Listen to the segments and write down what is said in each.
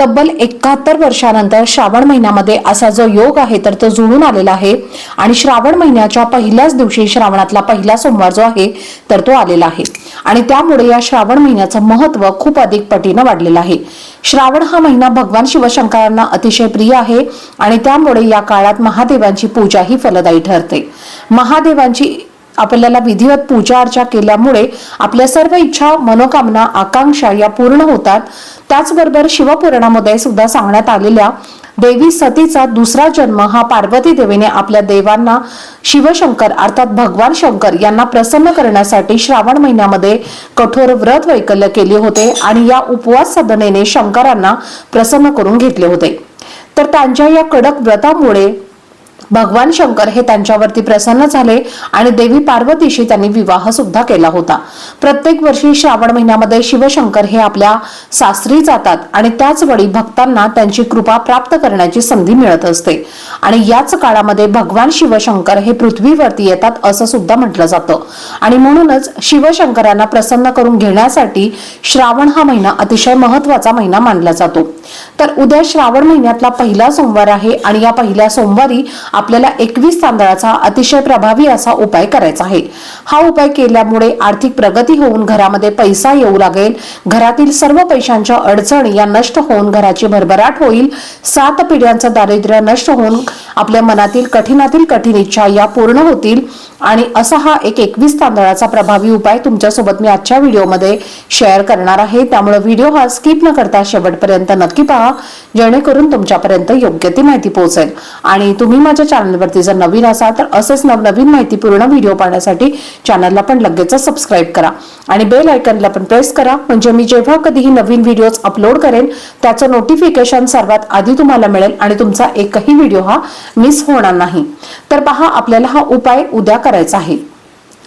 तब्बल एकाहत्तर वर्षानंतर श्रावण महिन्यामध्ये असा जो योग आहे तर तो जुळून आलेला आहे. आणि श्रावण महिन्याच्या पहिल्याच दिवशी श्रावणातला पहिला सोमवार जो आहे तर तो आलेला आहे. आणि त्यामुळे या श्रावण महिन्याचं महत्त्व खूप अधिक पटीनं वाढलेलं आहे. श्रावण हा महिना भगवान शिवशंकरांना अतिशय प्रिय आहे आणि त्यामुळे या काळात महादेवांची पूजा ही फलदायी ठरते. महादेवांची आपल्याला विधिवत पूजा अर्चा केल्यामुळे आपल्या सर्व इच्छा मनोकामना आकांक्षा या पूर्ण होतात. त्याचबरोबर शिवपुराणामध्ये सुद्धा सांगण्यात आलेल्या देवी सतीचा दुसरा जन्म हा पार्वती देवीने आपल्या देवांना शिवशंकर अर्थात भगवान शंकर यांना प्रसन्न करण्यासाठी श्रावण महिन्यामध्ये कठोर व्रत वैकल्य केले होते आणि या उपवास साधनेने शंकरांना प्रसन्न करून घेतले होते. तर त्यांच्या या कडक व्रतामुळे भगवान शंकर हे त्यांच्यावरती प्रसन्न झाले आणि देवी पार्वतीशी त्यांनी विवाह सुद्धा केला होता. प्रत्येक वर्षी श्रावण महिन्यामध्ये शिवशंकर हे आपल्या सासरी जातात आणि त्याच वेळी भक्तांना त्यांची कृपा प्राप्त करण्याची संधी मिळत असते. आणि याच काळामध्ये भगवान शिवशंकर हे पृथ्वीवरती येतात असं सुद्धा म्हटलं जातं. आणि म्हणूनच शिवशंकरांना प्रसन्न करून घेण्यासाठी श्रावण हा महिना अतिशय महत्त्वाचा महिना मानला जातो. तर उद्या श्रावण महिन्यातला पहिला सोमवार आहे आणि या पहिल्या सोमवारी आपल्याला एकवीस तांदळाचा अतिशय प्रभावी असा उपाय करायचा आहे. हा उपाय केल्यामुळे आर्थिक प्रगती होऊन घरामध्ये पैसा येऊ लागेल. घरातील सर्व पैशांच्या अडचणी या नष्ट होऊन घराची भरभराट होईल. सात पिढ्यांचं दारिद्र्य नष्ट होऊन आपल्या मनातील कठीणातील कठीण इच्छा या पूर्ण होतील. आणि असा हा एक एकवीस तांदळाचा प्रभावी उपाय तुमच्यासोबत मी आजच्या व्हिडिओमध्ये शेअर करणार आहे. त्यामुळे व्हिडिओ हा स्किप न करता शेवटपर्यंत नक्की पहा. जेणेकरून तुमच्यापर्यंत योग्य ती माहिती पोहोचेल. आणि तुम्ही माझ्या चॅनलवरती जर नवीन असाल तर असेच नवनवीन माहितीपूर्ण व्हिडिओ पाहण्यासाठी चॅनलला पण लगेच सबस्क्राईब करा. आणि बेल आयकनला पण प्रेस करा म्हणजे मी जेव्हा कधीही नवीन व्हिडिओज अपलोड करेन त्याचं नोटिफिकेशन सर्वात आधी तुम्हाला मिळेल आणि तुमचा एकही व्हिडिओ हा मिस होणार नाही. तर पहा आपल्याला हा उपाय उद्या करायचा आहे.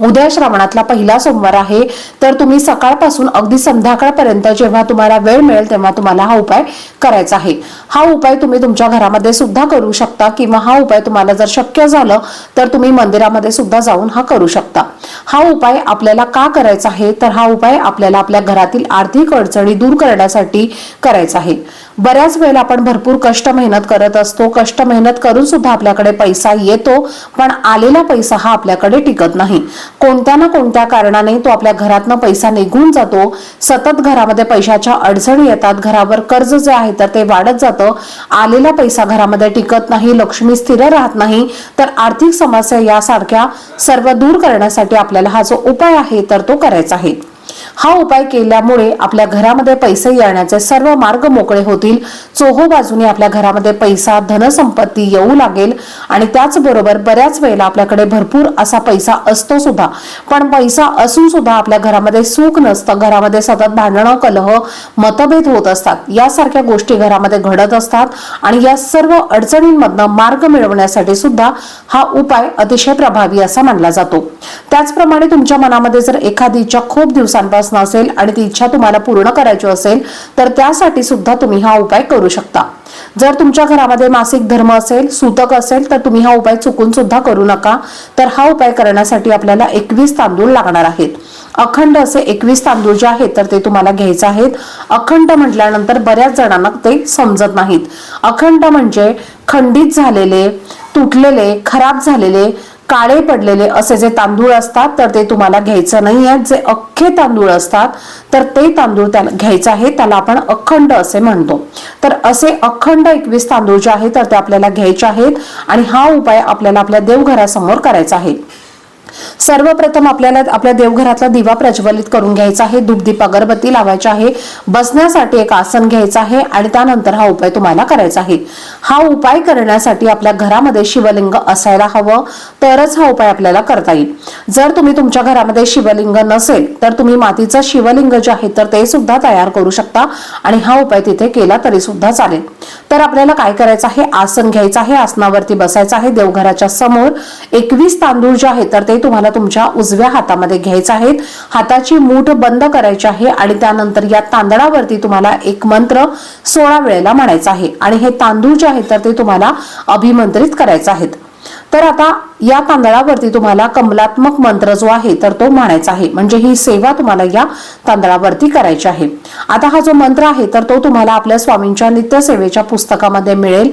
उद्या श्रावणातला पहिला सोमवार आहे तर तुम्ही सकाळपासून अगदी संध्याकाळपर्यंत जेव्हा तुम्हाला वेळ मिळेल तेव्हा तुम्हाला हा उपाय करायचा आहे. हा उपाय तुम्ही तुमच्या घरामध्ये सुद्धा करू शकता किंवा हा उपाय तुम्हाला जर शक्य झालं तर तुम्ही मंदिरामध्ये सुद्धा जाऊन हा करू शकता. हा उपाय आपल्याला का करायचा आहे? तर हा उपाय आपल्याला आपल्या घरातील आर्थिक अडचणी दूर करण्यासाठी करायचा आहे. बऱ्याच वेळेला आपण भरपूर कष्ट मेहनत करत असतो. कष्ट मेहनत करून सुद्धा आपल्याकडे पैसा येतो पण आलेला पैसा हा आपल्याकडे टिकत नाही. कोणत्या ना कोणत्या कारणाने तो आपल्या घरातनं पैसा निघून जातो. सतत घरामध्ये पैशाच्या अडचणी येतात. घरावर कर्ज जे आहे तर ते वाढत जातं. आलेला पैसा घरामध्ये टिकत नाही लक्ष्मी स्थिर राहत नाही. तर आर्थिक समस्या यासारख्या सर्व दूर करण्यासाठी आपल्याला हा जो उपाय आहे तर तो करायचा आहे. हा उपाय केल्यामुळे आपल्या घरामध्ये पैसे येण्याचे सर्व मार्ग मोकळे होतील. चोहो बाजूने आपल्या घरामध्ये पैसा धनसंपत्ती येऊ लागेल आणि त्याचबरोबर बऱ्याच वेळेला आपल्याकडे भरपूर असा पैसा असतो सुद्धा. पण पैसा असून सुद्धा आपल्या घरामध्ये सुख नसतं. घरामध्ये सतत भांडणं कलह मतभेद होत असतात. यासारख्या गोष्टी घरामध्ये घडत असतात आणि या सर्व अडचणींमधनं मार्ग मिळवण्यासाठी सुद्धा हा उपाय अतिशय प्रभावी असा मानला जातो. त्याचप्रमाणे तुमच्या मनामध्ये जर एखादी इच्छा खूप दिवसांपासून असेल आणि ती इच्छा तुम्हाला पूर्ण करायची असेल तर त्यासाठी सुद्धा तुम्ही हा उपाय करू शकता. जर तुमच्या घरामध्ये मासिक धर्म असेल सूतक असेल तर तुम्ही हा उपाय चुकून सुद्धा करू नका. तर हा उपाय करण्यासाठी आपल्याला एकवीस तांदूळ लागणार आहेत. अखंड असे एकवीस तांदूळ जे आहेत तर ते तुम्हाला घ्यायचे आहेत. अखंड म्हटल्यानंतर बऱ्याच जणांना ते समजत नाहीत. अखंड म्हणजे खंडित झालेले तुटलेले खराब झालेले काळे पडलेले असे जे तांदूळ असतात तर ते तुम्हाला घ्यायचं नाही आहेत. जे अख्खे तांदूळ असतात तर ते तांदूळ त्याला घ्यायचं आहे. त्याला आपण अखंड असे म्हणतो. तर असे अखंड एकवीस तांदूळ जे आहेत तर ते आपल्याला घ्यायचे आहेत. आणि हा उपाय आपल्याला आपल्या देवघरासमोर करायचा आहे. सर्वप्रथम आपल्याला आपल्या देवघरातला दिवा प्रज्वलित करून घ्यायचा आहे. धूपदीप अगरबत्ती लावायची आहे. बसण्यासाठी एक आसन घ्यायचं आहे आणि त्यानंतर हा उपाय तुम्हाला करायचा आहे. हा उपाय करण्यासाठी आपल्या घरामध्ये शिवलिंग असायला हवं. तरच हा उपाय आपल्याला करता येईल. जर तुम्ही तुमच्या घरामध्ये शिवलिंग नसेल तर तुम्ही मातीचं शिवलिंग जे आहे तर ते सुद्धा तयार करू शकता आणि हा उपाय तिथे केला तरी सुद्धा चालेल. तर आपल्याला काय करायचं आहे? आसन घ्यायचं आहे. आसनावरती बसायचं आहे. देवघराच्या समोर एकवीस तांदूळ जे आहेत तर ते तुम्हाला तुमच्या उजव्या हातामध्ये घ्यायचा आहेत हाताची मूठ बंद करायची आहे आणि त्यानंतर या तांदळावरती तुम्हाला एक मंत्र सोळा वेळेला म्हणायचा आहे. आणि हे तांदूळ जे आहेत तर ते तुम्हाला अभिमंत्रित करायचे आहेत तर आता या तांदळावरती तुम्हाला कमलात्मक मंत्र जो आहे तर तो म्हणायचा आहे. म्हणजे ही सेवा तुम्हाला या तांदळावरती करायची आहे. आता हा जो मंत्र आहे तर तो तुम्हाला आपल्या स्वामींच्या नित्यसेवेच्या पुस्तकामध्ये मिळेल.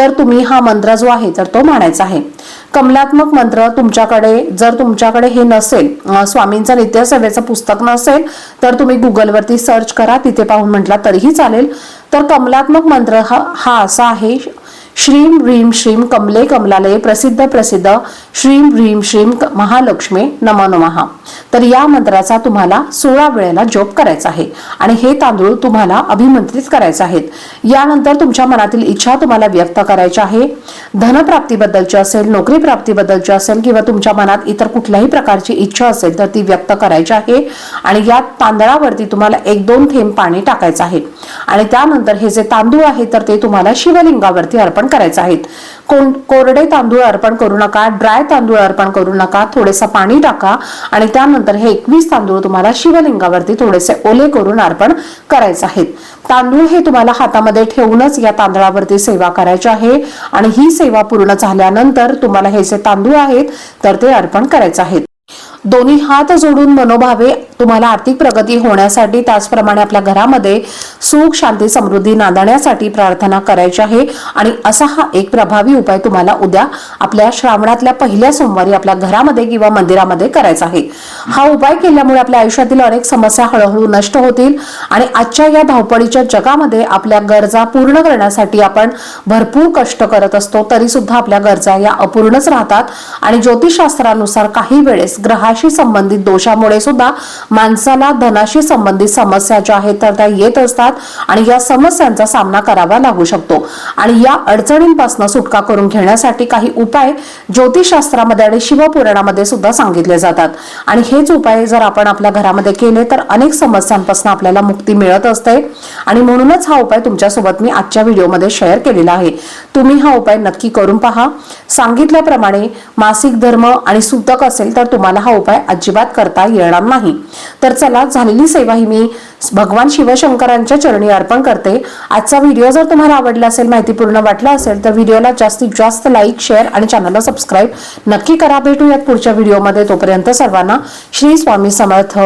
तर तुम्ही हा मंत्र जो आहे तर तो म्हणायचा आहे. कमलात्मक मंत्र तुमच्याकडे जर तुमच्याकडे हे नसेल स्वामींचा स्वामींचं नित्यसेवेचं पुस्तक नसेल तर तुम्ही गुगलवरती सर्च करा तिथे पाहून म्हटला तरीही चालेल. तर कमलात्मक मंत्र हा हा असा आहे श्रीम ह्रीम श्रीम कमले कमलालय प्रसिद्ध प्रसिद्ध श्रीम ह्रीम श्रीम महालक्ष्मी नमो नमः. तर या मंत्राचा तुम्हाला सोळा वेळेला जोप करायचा आहे. आणि हे तांदूळ तुम्हाला अभिमंत्रित करायचे आहेत. यानंतर तुमच्या मनातील इच्छा तुम्हाला व्यक्त करायची आहे. धनप्राप्तीबद्दलची असेल नोकरी प्राप्तीबद्दलची असेल किंवा तुमच्या मनात इतर कुठल्याही प्रकारची इच्छा असेल तर ती व्यक्त करायची आहे. आणि या तांदळावरती तुम्हाला एक दोन थेंब पाणी टाकायचं आहे. आणि त्यानंतर हे जे तांदूळ आहे तर ते तुम्हाला शिवलिंगावरती अर्पण करायचे आहेत. कोरडे तांदूळ अर्पण करू नका ड्राय तांदूळ अर्पण करू नका थोडेसा पाणी टाका आणि त्यानंतर हे एकवीस तांदूळ तुम्हाला शिवलिंगावरती थोडेसे ओले करून अर्पण करायचे आहेत. तांदूळ हे तुम्हाला हातामध्ये ठेवूनच या तांदळावरती सेवा करायची आहे आणि ही सेवा पूर्ण झाल्यानंतर तुम्हाला हे जे तांदूळ आहेत तर ते अर्पण करायचे आहेत. दोन्ही हात जोडून मनोभावे तुम्हाला आर्थिक प्रगती होण्यासाठी त्याचप्रमाणे आपल्या घरामध्ये सुख शांती समृद्धी नांदण्यासाठी प्रार्थना करायची आहे. आणि असा हा एक प्रभावी उपाय तुम्हाला उद्या आपल्या श्रावणातल्या पहिल्या सोमवारी आपल्या घरामध्ये किंवा मंदिरामध्ये करायचा आहे. हा उपाय केल्यामुळे आपल्या आयुष्यातील अनेक समस्या हळूहळू नष्ट होतील आणि आजच्या या धावपळीच्या जगामध्ये आपल्या गरजा पूर्ण करण्यासाठी आपण भरपूर कष्ट करत असतो तरी सुद्धा आपल्या गरजा या अपूर्णच राहतात. आणि ज्योतिषशास्त्रानुसार काही वेळेस ग्रहाशी संबंधित दोषामुळे सुद्धा माणसाला धनाशी संबंधित समस्या ज्या आहेत तर त्या येत असतात आणि या समस्यांचा सामना करावा लागू शकतो. आणि या अडचणींपासून सुटका करून घेण्यासाठी काही उपाय ज्योतिषशास्त्रामध्ये आणि शिवपुराणामध्ये सुद्धा सांगितले जातात. आणि हेच उपाय जर आपण आपल्या घरामध्ये केले तर अनेक समस्यांपासून आपल्याला मुक्ती मिळत असते. आणि म्हणूनच हा उपाय तुमच्यासोबत मी आजच्या व्हिडिओमध्ये शेअर केलेला आहे. तुम्ही हा उपाय नक्की करून पहा. सांगितल्याप्रमाणे मासिक धर्म आणि सूतक असेल तर तुम्हाला हा उपाय अजिबात करता येणार नाही. तर चला झालेली सेवा ही मी भगवान शिवशंकरांच्या चरणी अर्पण करते. आजचा व्हिडिओ जर तुम्हाला आवडला असेल माहितीपूर्ण वाटला असेल तर व्हिडिओला जास्तीत जास्त लाईक शेअर आणि चॅनलला सबस्क्राईब नक्की करा. भेटूयात पुढच्या व्हिडिओमध्ये. तोपर्यंत सर्वांना श्री स्वामी समर्थ.